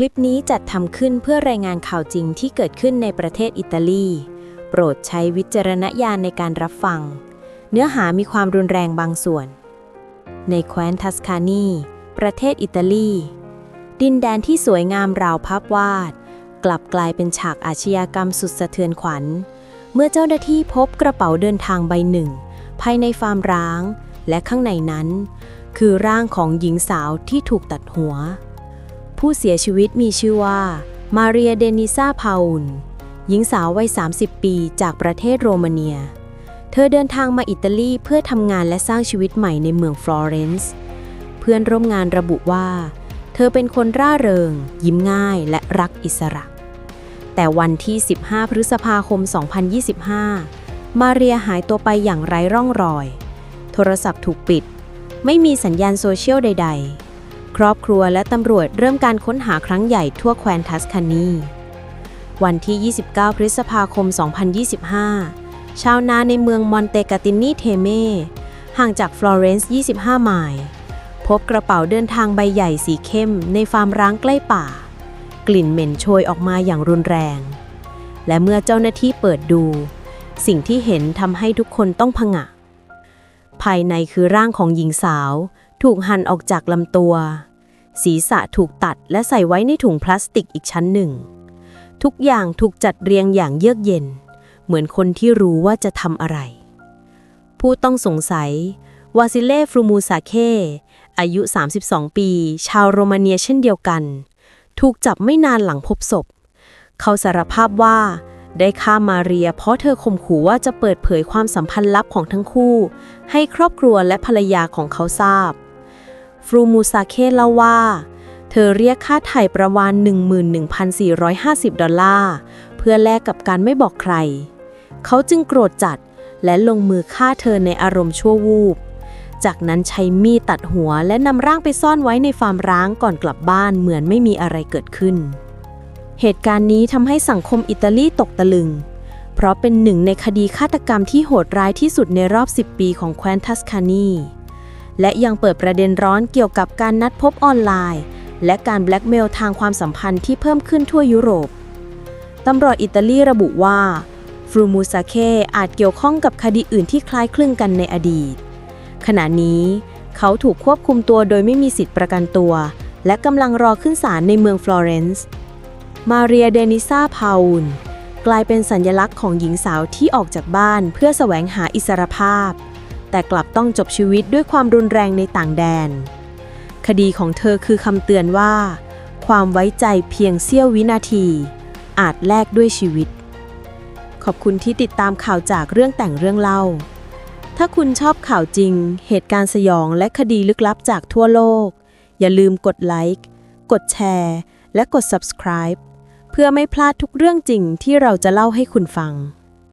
ลิปนี้จัดทำขึ้นเพื่อรายงานข่าวจริงที่เกิดขึ้นในประเทศอิตาลี โปรดใช้วิจารณญาณในการรับฟัง เนื้อหามีความรุนแรงบางส่วน ในแคว้นทัสคานี ประเทศอิตาลี ดินแดนที่สวยงามราวภาพวาด กลับกลายเป็นฉากอาชญากรรมสุดสะเทือนขวัญ เมื่อเจ้าหน้าที่พบกระเป๋าเดินทางใบหนึ่ง ภายในฟาร์มร้าง และข้างในนั้น คือร่างของหญิงสาวที่ถูกตัดหัว ผู้เสียชีวิตมีชื่อว่า มาเรียเดนิซาพาอุนหญิงสาววัย 30 ปีจากประเทศโรมาเนีย เธอเดินทางมาอิตาลีเพื่อทำงานและสร้างชีวิตใหม่ในเมืองฟลอเรนซ์ เพื่อนร่วมงานระบุว่า เธอเป็นคนร่าเริง ยิ้มง่ายและรักอิสระ แต่วันที่ 15 พฤษภาคม 2025 มาเรียหายตัวไปอย่างไร้ร่องรอย โทรศัพท์ถูกปิด ไม่มีสัญญาณโซเชียลใด ๆ รอบครัวและตำรวจเริ่มการค้นหาครั้งใหญ่ทั่วแคว้นทัสคานี วันที่ 29 พฤษภาคม 2025 ชาวนาในเมืองมอนเตกาตินีเทเมห่างจากฟลอเรนซ์ 25 ไมล์ พบกระเป๋าเดินทางใบใหญ่สีเข้มในฟาร์มร้างใกล้ป่า กลิ่นเหม็นโชยออกมาอย่างรุนแรง และเมื่อเจ้าหน้าที่เปิดดู สิ่งที่เห็นทำให้ทุกคนต้องผงะ ภายในคือร่างของหญิงสาวถูกหั่นออกจากลำตัว ศีรษะถูกตัดและใส่ไว้ในถุงพลาสติกอีกชั้นหนึ่ง ทุกอย่างถูกจัดเรียงอย่างเยือกเย็น เหมือนคนที่รู้ว่าจะทำอะไร ผู้ต้องสงสัยวาซิเล่ฟรูมูซาเคอายุ 32 ปี ชาวโรมาเนียเช่นเดียวกัน ถูกจับไม่นานหลังพบศพ เขาสารภาพว่าได้ฆ่ามาเรีย เพราะเธอข่มขู่ว่าจะเปิดเผยความสัมพันธ์ลับของทั้งคู่ ให้ครอบครัวและภรรยาของเขาทราบ ฟรูมูซาเคเล่าว่า เธอเรียกค่าไถ่ประมาณ 11,450 ดอลลาร์ เพื่อแลกกับการไม่บอกใคร เขาจึงโกรธจัดและลงมือฆ่าเธอในอารมณ์ชั่ววูบ จากนั้นใช้มีดตัดหัวและนำร่างไปซ่อนไว้ในฟาร์มร้างก่อนกลับบ้านเหมือนไม่มีอะไรเกิดขึ้น เหตุการณ์นี้ทำให้สังคมอิตาลีตกตะลึง เพราะเป็นหนึ่งในคดีฆาตกรรมที่โหดร้ายที่สุดในรอบ 10 ปีของแคว้นทัสคานี และยังเปิดประเด็นร้อนเกี่ยวกับการนัดพบออนไลน์ และการแบล็กเมลทางความสัมพันธ์ที่เพิ่มขึ้นทั่วยุโรป ตำรวจอิตาลีระบุว่า ฟรูมูซาเคอาจเกี่ยวข้องกับคดีอื่นที่คล้ายคลึงกันในอดีต ขณะนี้เขาถูกควบคุมตัวโดยไม่มีสิทธิประกันตัว และกำลังรอขึ้นศาลในเมืองฟลอเรนซ์มาเรียเดนิซาพาอุนกลายเป็นสัญลักษณ์ของหญิงสาวที่ออกจากบ้านเพื่อแสวงหาอิสรภาพ แต่กลับต้องจบชีวิตด้วยความรุนแรงในต่างแดน คดีของเธอคือคำเตือนว่า ความไว้ใจเพียงเสี้ยววินาที อาจแลกด้วยชีวิต ขอบคุณที่ติดตามข่าวจากเรื่องแต่งเรื่องเล่า ถ้าคุณชอบข่าวจริง เหตุการณ์สยองและคดีลึกลับจากทั่วโลก อย่าลืมกดไลค์ กดแชร์ และกด subscribe เพื่อไม่พลาดทุกเรื่องจริงที่เราจะเล่าให้คุณฟัง